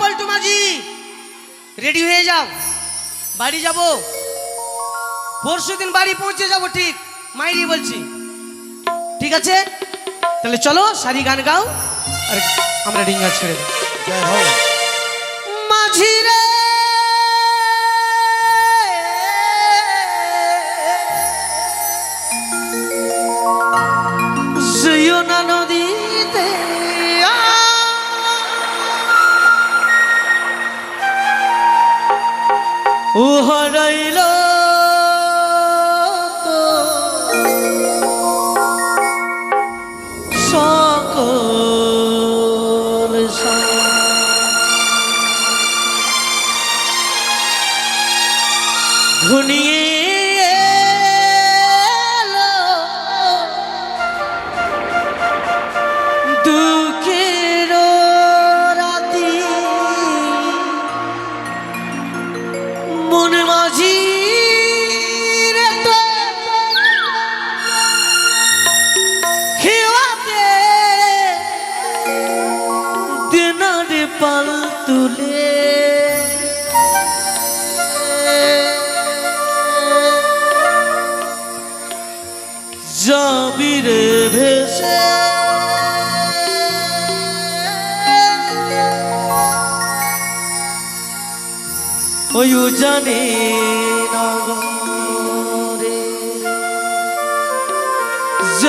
পল্টু মাঝি ready হয়ে যাও। বাড়ি যাব। পরশু দিন বাড়ি পৌঁছে যাব ঠিক। মাইরি বলছি। ঠিক আছে? তাহলে চলো শাড়ি গান গাও। আর আমরা ডিঙ্গা ছেড়ে মাঝি ঘুনিয়ে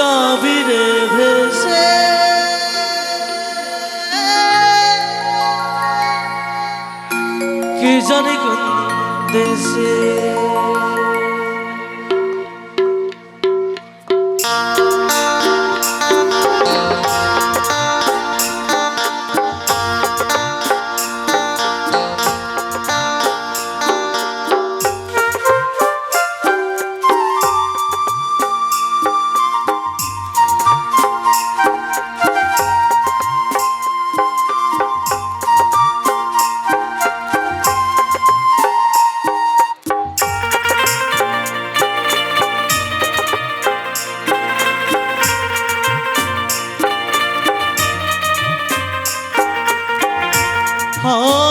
আবিরে ভেসে। কি জানি কোন দেশে Oh.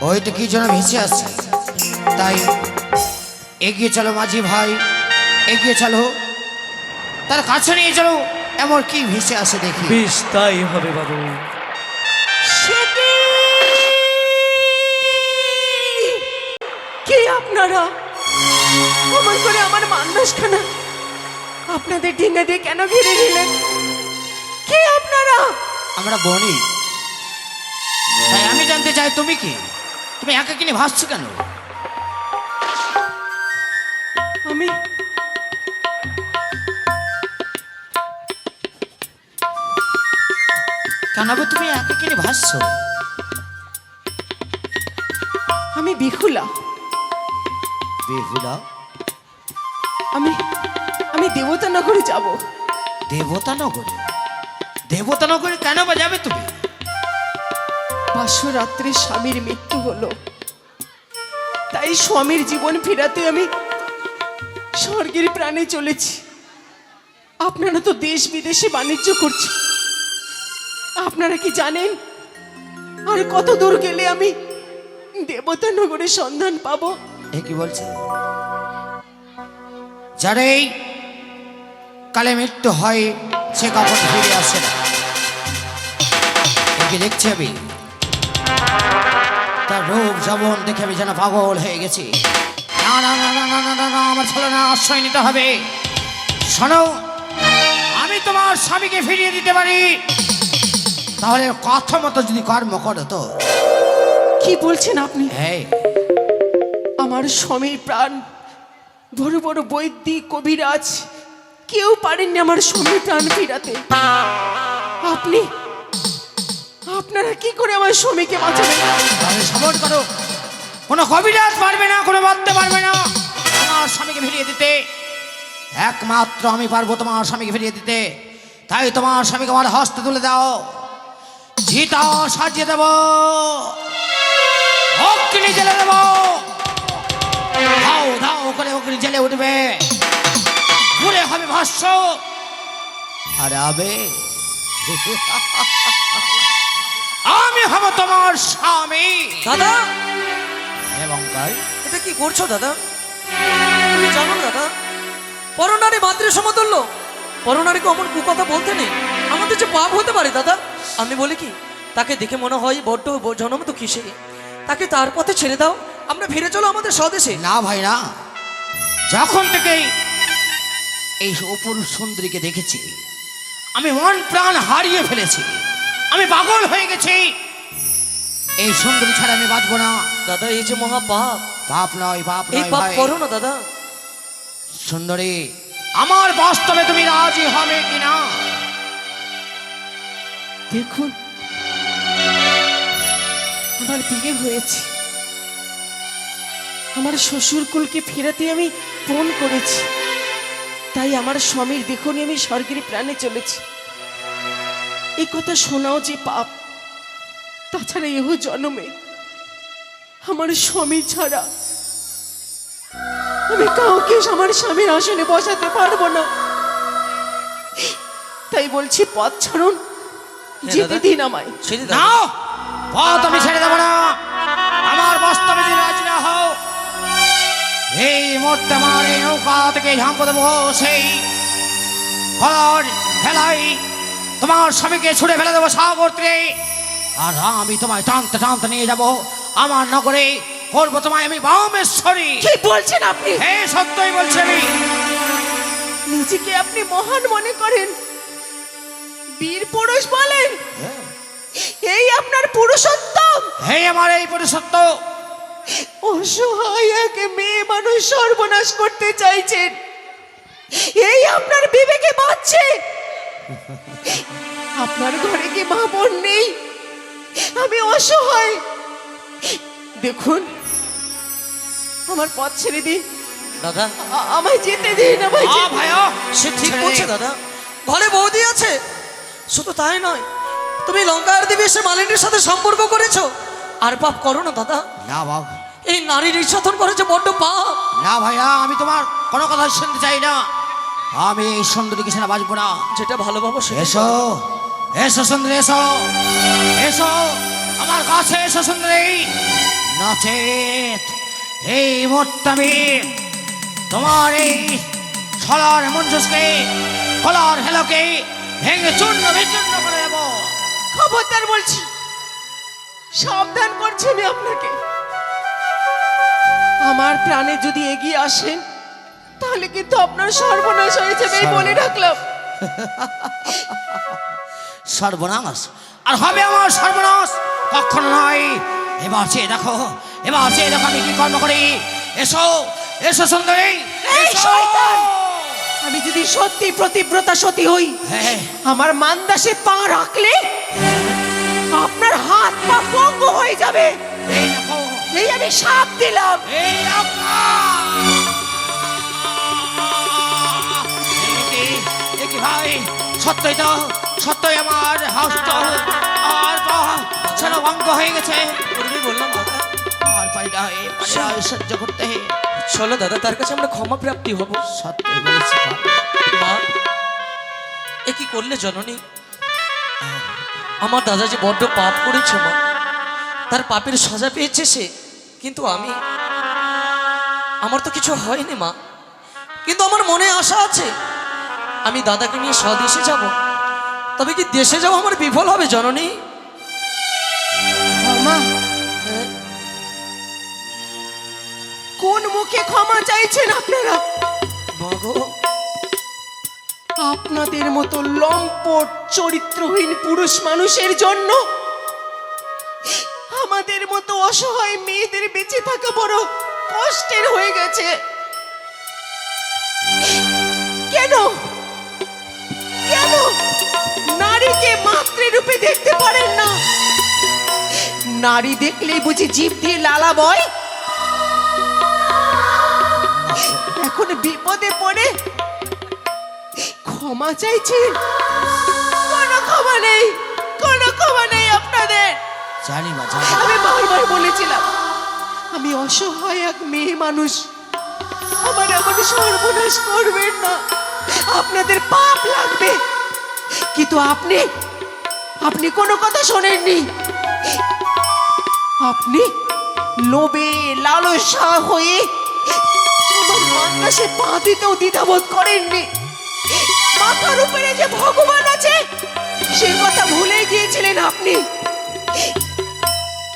ওইটা কি যেন ভেসে আসছে তাই এগিয়ে চলো মাঝি ভাই। এগিয়ে চলো। তার কাছে নিয়ে চলো। এমন কি ভেসে আসে দেখি। বেশ তাই হবে বাবু কে আপনারা? অমন করে আমার মান্নাসখানা আপনাদের ডিঙে দিয়ে কেন ঘিরে নিলেন? কে আপনারা? আমরা বনি। জানতে চাই তুমি কি? তুমি একা কিনে ভাসছো কেন? আমি কেন আবার তুমি একা কিনে ভাসছো? আমি বিহুলা। বেহুলা? আমি আমি দেবতা নগরে যাব। দেবতা নগরে দেবতা নগরে কেন বা যাবে তুমি? পাঁচশো স্বামীর মৃত্যু হলো। তাই স্বামীর জীবন ফেরাতে আমি স্বর্গের প্রাণে চলেছি। আপনারা তো দেশ বিদেশে বাণিজ্য করছে আপনারা কি জানেন আর কত দূর গেলে আমি দেবতা নগরের সন্ধান পাবো? কি বলছে? যারেই কালে মৃত্যু হয়, সে কখন ফিরে আসে না? দেখছি আমি। তার রূপ জবন দেখে আমি যেন পাগল হয়ে গেছি। না না না না না না আমার ছেলে না আশ্রয় নিতে হবে। শোনো আমি তোমার স্বামীকে ফিরিয়ে দিতে পারি। তাহলে কথা মতো যদি কর্ম করো তো। কি বলছেন আপনি? হ্যাঁ আমার স্বামীর প্রাণ বড় বড় বৈদ্যিক কবিরাজ কেউ পারেননি আমার স্বামীর প্রাণ ফিরাতে। আপনি আপনারা কি করে আমার স্বামীকে বাঁচাবেন? সাপোর্ট করো। কোনো কবিরাজ পারবে না, কোনো বাদতে পারবে না। তোমার স্বামীকে ফিরিয়ে দিতে। একমাত্র আমি পারব তোমার স্বামীকে ফিরিয়ে দিতে। তাই তোমার স্বামীকে আমার হস্তে তুলে দাও। জিতা সাজিয়ে দেব। অগ্নি জেলে দেব। ধাও ধাও করে অগ্নি জেলে উঠবে। ঘুরে হবে ভস্য আর আবে। তোমার স্বামী। দাদা? এবং তাই? এটা কি করছ দাদা? তুমি জানো দাদা? পরনারী মাতৃ সমতুল্য পরনারীকে অমন কুকথা বলতে নেই। আমাদের যে পাপ হতে পারে দাদা। আমি বলি কি তাকে দেখে মনে হয় বড্ড জনম তো কিসে তাকে তার পথে ছেড়ে দাও। আমরা ফিরে চলো আমাদের স্বদেশে। না ভাই না যখন থেকে এই অপরূপ সুন্দরীকে দেখেছি আমি মন প্রাণ হারিয়ে ফেলেছি। আমি পাগল হয়ে গেছি। এই সুন্দরী ছাড়া আমি বাঁচবো না। দাদা এই যে মহা পাপ পাপ নয় পাপ এই পাপ করো না দাদা। সুন্দরী আমার বাস্তবে তুমি রাজি হবে কিনা? দেখুন আমার বিয়ে হয়েছে। আমার শ্বশুরকুলকে ফেরাতে আমি ফোন করেছি। তাই আমার স্বামীর দেখুন আমি স্বর্গের প্রাণে চলেছি। এই কথা শোনাও যে পাপ। তাছাড়া এহ জন্মে আমার স্বামী ছাড়া আমি কাউকে আমার স্বামীর আসনে বসাতে পারব না। তাই বলছি পথ ছাড়ুন। যেতে দিন আমায়। ছেড়ে পথ আমি ছেড়ে দেবো না। আমার বাস্তবে যদি রাজি না হও। এই মুহূর্তে আমার এই নৌকা থেকে ঝাঁপ দেবো। সেই ফলর ফেলাই তোমার স্বামীকে ছুড়ে ফেলে দেবো সাগরতে আর আমি তোমায় টানতে টানতে নিয়ে যাব। আমার নগরে করব তোমায় আমি বামেশ্বরী কি বলছেন আপনি? হে সত্যই বলছি আমি। নিজেকে আপনি মহান মনে করেন। বীর পুরুষ বলেন। এই আপনার পুরুষোত্তম। হে আমার এই পুরুষত্ব অসহায় এক মেয়ে মানুষ সর্বনাশ করতে চাইছেন। এই আপনার বিবেকে বাঁচছে। আপনার ঘরে কি মা বোন নেই? আমি অসহায়। দেখুন আমার পথ ছেড়ে দিন। দাদা। আমায় যেতে দিন আমায় আ ভাইয়া। সে ঠিক বলছে দাদা। ঘরে বৌদি আছে। শুধু তাই নয় তুমি লঙ্কার দেবী এসে মালিনীর সাথে সম্পর্ক করেছ। আর পাপ করো না দাদা। না বাবা এই নারী নির্যাতন করেছে বড্ড পাপ। না ভাইয়া আমি তোমার কোনো কথা শুনতে চাই না। আমি এই সুন্দরীকে ছাড়া বাঁচবো না। যেটা ভালো সেটা এসো। এসো সুন্দরী এসো। এসো আমার কাছে এসো সুন্দরী। নচেত এই মুহূর্তে আমি তোমার এই ছলার মঞ্জুসকে কলার হেলোকে ভেঙে চূর্ণ বিচূর্ণ করে দেবো। খবরদার বলছি সাবধান করছি আমি আপনাকে। আমার প্রাণে যদি এগিয়ে আসেন তাহলে কিন্তু আপনার সর্বনাশ হয়ে যাবে বলে রাখলাম। সর্বনাশ। আর হবে আমার সর্বনাশ? কখনো নয়? এবার চেয়ে দেখো এবার চেয়ে দেখো আমি কি কর্ম করি। এসো এসো সুন্দরী! আমি যদি সত্যি প্রতিব্রতা সতী হই হ্যাঁ। আমার মান্দাসে পা রাখলে আপনার হাত পা পঙ্গ হয়ে যাবে। এই আমি সাপ দিলাম। ভাই? সত্যই তো সত্যই আমার হাউসটা আর ছেড়ে ভঙ্গ হয়ে গেছে। বললাম আর পারি না সহ্য করতে চলো দাদা তার কাছে আমরা ক্ষমা প্রাপ্তি হব। সত্যই বলেছি মা এ কি করলে জননী? আমার দাদা যে বড্ড পাপ করেছে মা তার পাপের সাজা পেয়েছে সে কিন্তু আমি আমার তো কিছু হয়নি মা। কিন্তু আমার মনে আশা আছে আমি দাদাকে নিয়ে স্বদেশে যাব। তবে কি দেশে যাওয়া আমার বিফল হবে জননী? ক্ষমা। কোন মুখে ক্ষমা চাইছেন আপনারা? আপনাদের মতো লম্পট চরিত্রহীন পুরুষ মানুষের জন্য আমাদের মতো অসহায় মেয়েদের বেঁচে থাকা বড় কষ্টের হয়ে গেছে। কেন? মাতৃরূপে দেখতে পারেন না। নারী দেখলেই বুঝি জিভ দিয়ে লালা বয়। এখন বিপদে পড়ে। ক্ষমা চাইছেন কোনো ক্ষমা নেই কোনো ক্ষমা নেই আপনাদের। জানি মা জানি। আমি বারবার বলেছিলাম আমি অসহায় এক মেয়ে মানুষ। আমার এমন সর্বনাশ করবেন না। আপনাদের পাপ লাগবে। কিন্তু আপনি আপনি কোনো কথা শোনেননি। আপনি লোভে লালসা হয়ে মান্দাসে পা দিতেও দ্বিধাবোধ করেননি। মাথার উপরে যে ভগবান আছে, সে কথা ভুলে গিয়েছিলেন আপনি।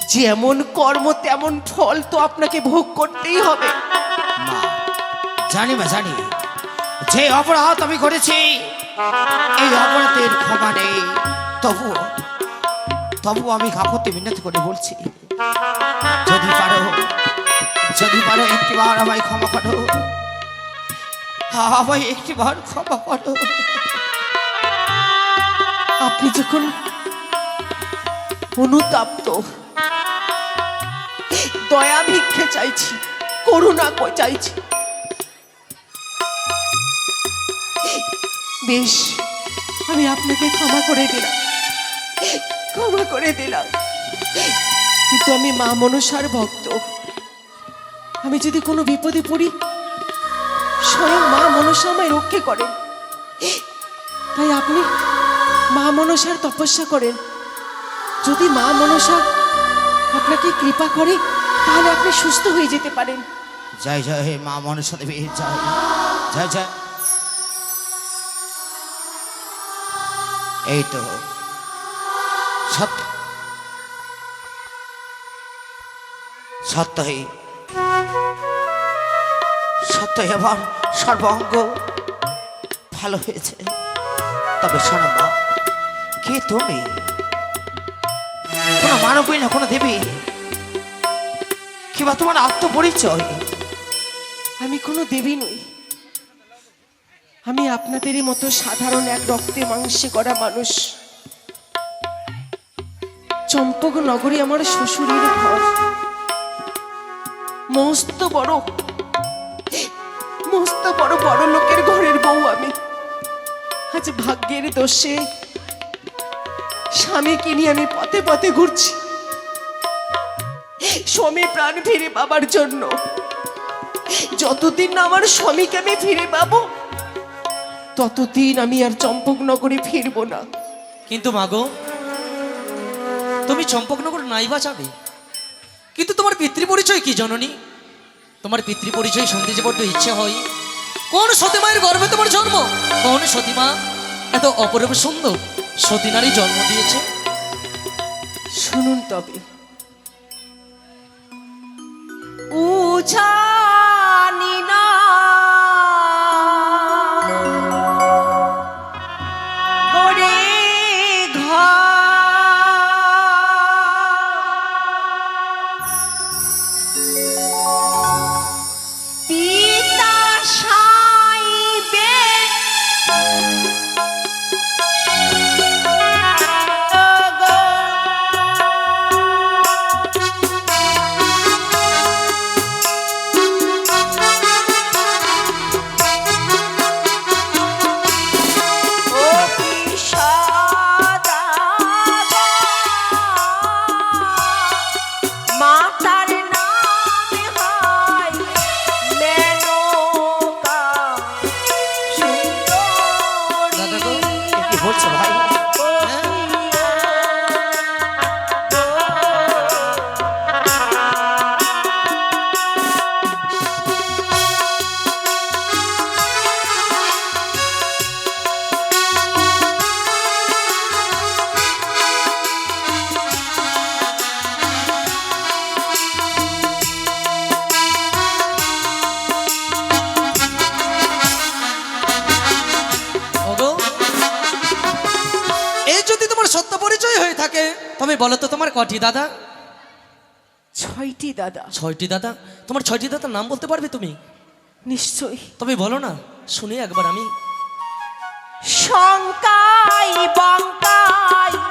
যেমন কর্ম, তেমন ফল তো আপনাকে ভোগ করতেই হবে। জানি মা, জানি। যে অপরাধ আমি করেছি, এই অপরাধের ক্ষমা নেই। তবু তবু আমি কাপড়তে মিনতি করে বলছি, যদি পারো যদি পারো একটিবার আমায় ক্ষমা করো, আমায় একটিবার ক্ষমা করো। আপনি যখন অনুতাপ্ত, দয়া ভিক্ষে চাইছি, করুণা কই চাইছি, বেশ, আমি আপনাকে ক্ষমা করে দিলাম। ক্ষমা করে দিলাম। কিন্তু আমি মা মনসার ভক্ত। আমি যদি কোনো বিপদে পড়ি, স্বয়ং মা মনসা আমায় রক্ষে করেন। তাই আপনি মা মনসার তপস্যা করেন। যদি মা মনসা আপনাকে কৃপা করে, তাহলে আপনি সুস্থ হয়ে যেতে পারেন। জয় জয় হে মা মনসা দেবী, জয়। জয় জয়। এই তো সত্যই সত্যই আমার সর্বাঙ্গ। ভালো হয়েছে। তবে শোনো মা, কে তুমি? কোনো মানবই না, কোনো দেবী। কিংবা তোমার আত্মপরিচয়? আমি কোনো দেবী নই। আমি আপনাদেরই মতো সাধারণ এক রক্তে মাংসে করা মানুষ। চম্পক নগরী আমার শ্বশুরের ঘর। মস্ত বড় মস্ত বড় বড় লোকের ঘরের বউ আমি। আজ ভাগ্যের দোষে স্বামীকে নিয়ে আমি পথে পথে ঘুরছি। স্বামী প্রাণ ফিরে পাবার জন্য। যতদিন আমার স্বামীকে আমি ফিরে পাবো, ততদিন আমি আর চম্পকনগরে ফিরবো না। কিন্তু মাগো তুমি চম্পকনগর নাইবা যাবে। কিন্তু তোমার পিতৃ পরিচয় কি জননী? তোমার পিতৃ পরিচয় শুনতে যে বড্ড ইচ্ছে হয়। কোন সতী মায়ের গর্ভে তোমার জন্ম? কোন সতীমা? এত অপরূপ সুন্দর সতী নারী জন্ম দিয়েছে। শুনুন তবে। উজানি তবে বলো তো তোমার কটি দাদা? ছয়টি দাদা। ছয়টি দাদা? তোমার ছয়টি দাদার নাম বলতে পারবে তুমি? নিশ্চয়ই। তবে বলো না শুনে একবার আমি শঙ্কাই বঙ্কাই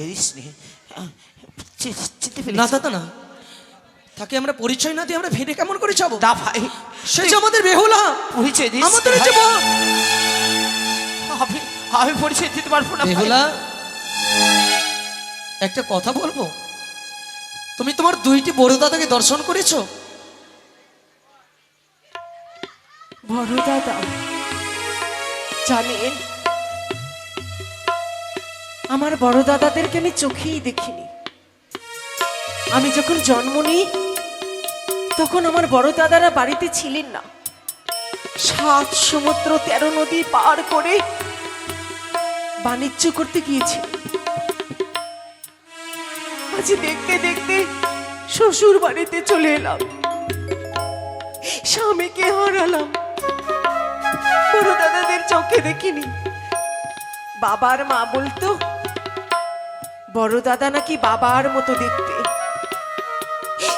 দিস নি চিনতে না দাদা না। তাকে আমরা পরিচয় না দিয়ে আমরা ভেড়ে কেমন করে যাব? ভাই সে যে আমাদের বেহুলা। পরিচয় দিস আমাদের যে আমি আমি পরিচয় দিতে পারব না বেহুলা একটা কথা বলব? তুমি তোমার দুইটি বড় দাদাকে দর্শন করেছ? বড় দাদা জানেন আমার বড় দাদাদেরকে আমি চোখেই দেখিনি। আমি যখন জন্ম নিই, তখন আমার বড় দাদারা বাড়িতে ছিলেন না। সাত সমুদ্র, তেরো নদী পার করে বাণিজ্য করতে গিয়েছিলেন। আজ দেখতে দেখতে শ্বশুর বাড়িতে চলে এলাম। স্বামীকে হারালাম। বড় দাদাদের চোখে দেখিনি। বাবার মা বলতো বড় দাদা নাকি বাবার মতো দেখতে।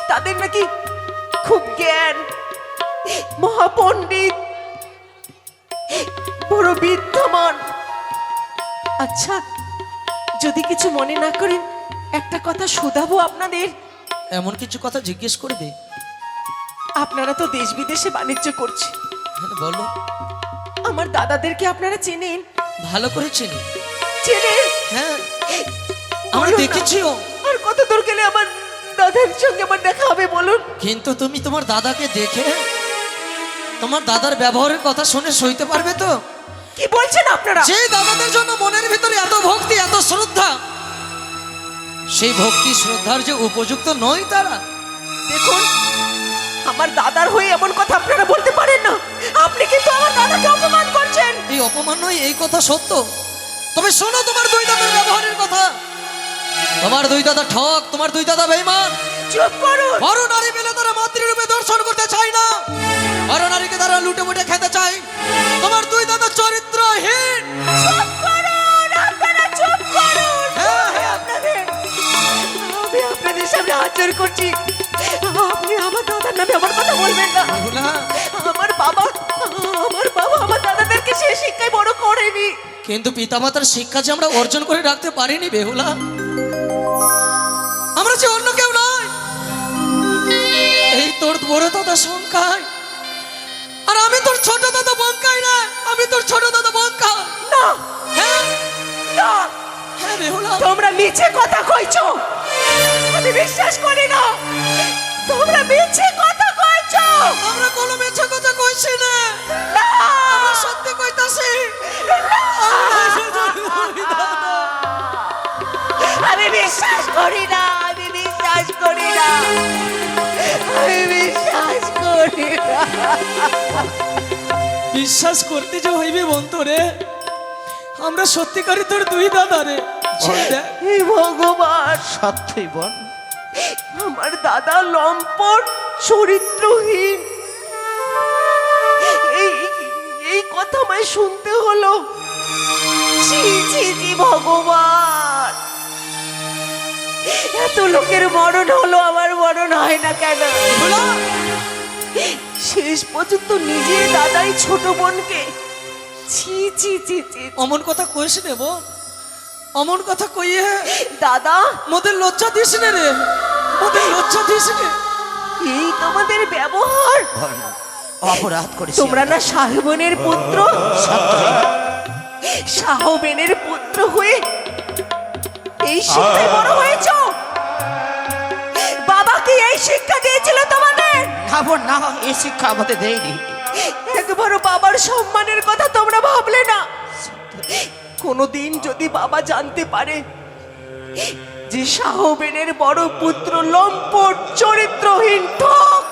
তাদের নাকি খুব জ্ঞান মহাপণ্ডিত বড় বিদ্যমান। আচ্ছা যদি কিছু মনে না করেন একটা কথা শোধাবো আপনাদের। এমন কিছু কথা জিজ্ঞেস করবে? আপনারা তো দেশ বিদেশে বাণিজ্য করছেন হ্যাঁ, বলো। আমার দাদাদেরকে আপনারা চেনেন? ভালো করে চেনেন চেনেন? হ্যাঁ। আমরা। দেখেছিও আর কত দূর গেলে আমার দাদার সঙ্গে আমার দেখা হবে বলুন? কিন্তু তুমি তোমার দাদাকে দেখে তোমার দাদার ব্যবহারের কথা শুনে সইতে পারবে তো? কি বলছেন আপনারা? যে দাদাদের জন্য মনের ভিতরে এত ভক্তি এত শ্রদ্ধা সেই ভক্তি শ্রদ্ধার যে উপযুক্ত নয় তারা। দেখুন আমার দাদার হয়ে এমন কথা আপনারা বলতে পারেন না। আপনি কিন্তু আমার দাদাকে অপমান করছেন। এই অপমান নয় এই কথা সত্য। তবে শোনো তোমার দুই দাদার ব্যবহারের কথা। তোমার দুই দাদা ঠক তোমার দুই দাদা বেইমান চুপ করো বড় নারী পেলে তারা মাতৃরূপে দর্শন করতে চায় না। বড় নারীকে তারা লুটে মুটে খেতে চায়। তোমার দুই দাদা চরিত্রহীন। চুপ করুন আপনারা চুপ করুন। হ্যাঁ, হ্যাঁ। আমি আপনাদের আমি আপনাদের সামনে হাজির করছি। আপনি আমার দাদার নামে আমার কথা বলবেন না। আমার বাবা আমার বাবা আমার দাদাদেরকে সে শিক্ষায় বড় করেনি। কিন্তু পিতামাতার শিক্ষা যে আমরা অর্জন করে রাখতে পারিনি বেহুলা। যে অন্য কেউ নয়। এই তোর বড় দাদা সংখ্যায় আর আমি তোর ছোট দাদা বঙ্কাই না আমি তোর ছোট দাদা বঙ্কা না হ্যাঁ? না। হ্যাঁ বেহুলা। তোমরা মিছে কথা কইছো। আমি বিশ্বাস করি না। তোমরা মিছে কথা কইছো। আমরা কোনো মিথ্যা কথা কইছি না। না। আমরা সত্যি কইতাছি। আমি বিশ্বাস করি না। বিশ্বাস করতে যে হইবে বন্তরে আমরা সত্যিকারই তোর দুই দাদা রে। হে ভগবান সত্যি বল। আমার দাদা লম্পট চরিত্রহীন। এই এই কথা আমায় শুনতে হলো। ভগবান। এত লোকের মরণ হলো আমার মরণ হয় না কেন? শেষ পর্যন্ত নিজের দাদাই ছোট বোনকে। ছি ছি ছি ছি অমন কথা কইস নে বোন অমন কথা কইয়ে দাদা। মোদের লজ্জা দিস নে রে। মোদের লজ্জা দিস নে। এই তোমাদের ব্যবহার। অপরাধ করেছি তোমরা না সাহেবনের পুত্র? সাহবেনের পুত্র হয়ে এই শিক্ষায় বড় হয়েছ? বাবা কি এই শিক্ষা দিয়েছিল তোমাদের? বোন না এই শিক্ষা আমাদের দেয়নি। একবারও বাবার সম্মানের কথা তোমরা ভাবলে না। কোনোদিন যদি বাবা জানতে পারে যে সাহবেনের বড় পুত্র লম্পট চরিত্রহীন ঠক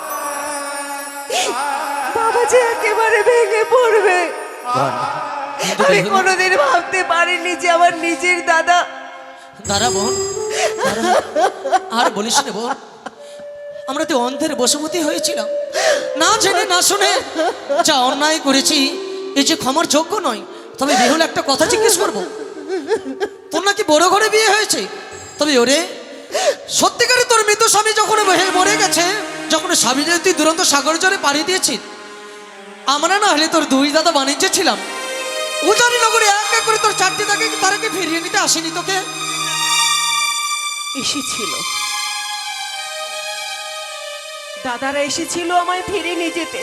বাবা যে একেবারে ভেঙে পড়বে। আমি কোনোদিন ভাবতে পারিনি যে আমার নিজের দাদা দাঁড়া বোন আর বলিস নে বোন আমরা তো অন্ধের বসবতী হয়েছিলাম। না জেনে, না শুনে যা অন্যায় করেছি, এই যে ক্ষমার যোগ্য নয়, তবে বেহুল একটা কথা জিজ্ঞেস করব। তোর নাকি বড় ঘরে বিয়ে হয়েছে? তবে ওরে সত্যিকারে তোর মৃত স্বামী যখন মরে গেছে, যখন স্বামী তুই দুরন্ত সাগর জলে পাড়ি দিয়েছিস, আমরা না হলে তোর দুই দাদা বাণিজ্য ছিলাম। উজানি নগরে এক এক করে তোর চারটি তাকে তারাকে ফিরিয়ে নিতে আসেনি তোকে? এসেছিল। দাদারা এসেছিল আমায় ফিরে নিয়ে যেতে।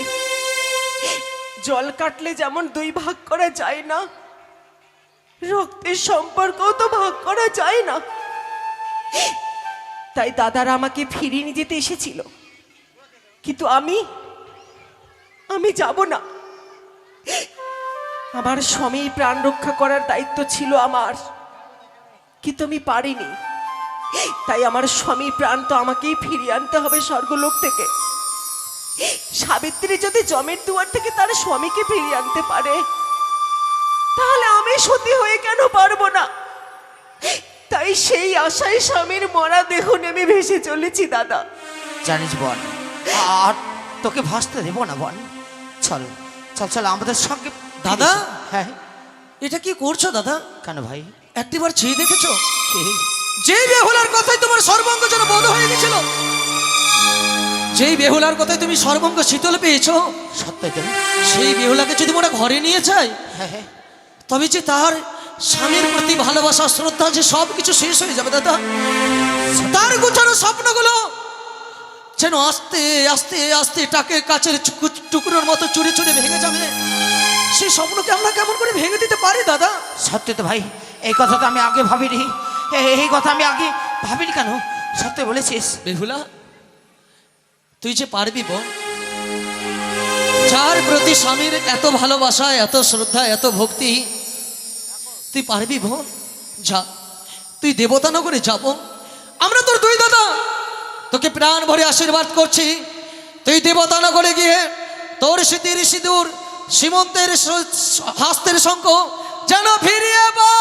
জল কাটলে যেমন দুই ভাগ করা যায় না, রক্তের সম্পর্কও তো ভাগ করা যায় না। তাই দাদারা আমাকে ফিরিয়ে নিয়ে যেতে এসেছিল। কিন্তু আমি আমি যাব না। আমার স্বামীর প্রাণ রক্ষা করার দায়িত্ব ছিল আমার, কিন্তু আমি পারিনি। তাই আমার স্বামী প্রাণ তো আমাকেই ফিরিয়ে আনতে হবে স্বর্গলোক থেকে। সাবিত্রী যদি জমের দুয়ার থেকে তার স্বামীকে ফিরিয়ে আনতে পারে তাহলে আমি সতী হয়ে কেন পারব না? তাই সেই আশায় স্বামীর মরা দেহ নেমে ভেসে চলেছি দাদা। জানিস বোন আর তোকে ভাসতে দেবো না বোন। চল চল চল আমাদের সঙ্গে দাদা? হ্যাঁ। এটা কি করছ দাদা? কেন ভাই? একটিবার চেয়ে দেখেছ? যেই বেহুলার কথাই তোমার সর্বাঙ্গ যেন বোধ হয়ে গেছিল যেই বেহুলার কথাই তুমি সর্বাঙ্গ শীতল পেয়েছ সত্যি তো সেই বেহুলাকে যদি মোরা ঘরে নিয়ে যাই হ্যাঁ হ্যাঁ। তবে যে তার স্বামীর প্রতি ভালোবাসা শ্রদ্ধা যে সব কিছু শেষ হয়ে যাবে দাদা। তার গোছানো স্বপ্নগুলো যেন আস্তে আস্তে আস্তে টাকে কাছের টুকরোর মতো চুরি চুরি ভেঙে যাবে। সেই স্বপ্নকে আমরা কেমন করে ভেঙে দিতে পারি দাদা? সত্যি তো ভাই এই কথা তো আমি আগে ভাবিনি। এই কথা আমি আগে ভাবিনি কেন? সত্যি বলেছিস। বেহুলা তুই যে পারবি বোন যার প্রতি স্বামীর এত ভালোবাসা, এত শ্রদ্ধা, এত ভক্তি, তুই পারবি বোন যা। তুই দেবতা নগরে যাব আমরা তোর দুই দাদা। তোকে প্রাণ ভরে আশীর্বাদ করছি। তুই দেবতা নগরে গিয়ে তোর স্মৃতির সিঁদুর সীমন্তের হাস্তের শঙ্খ যেন ফিরিয়ে পা।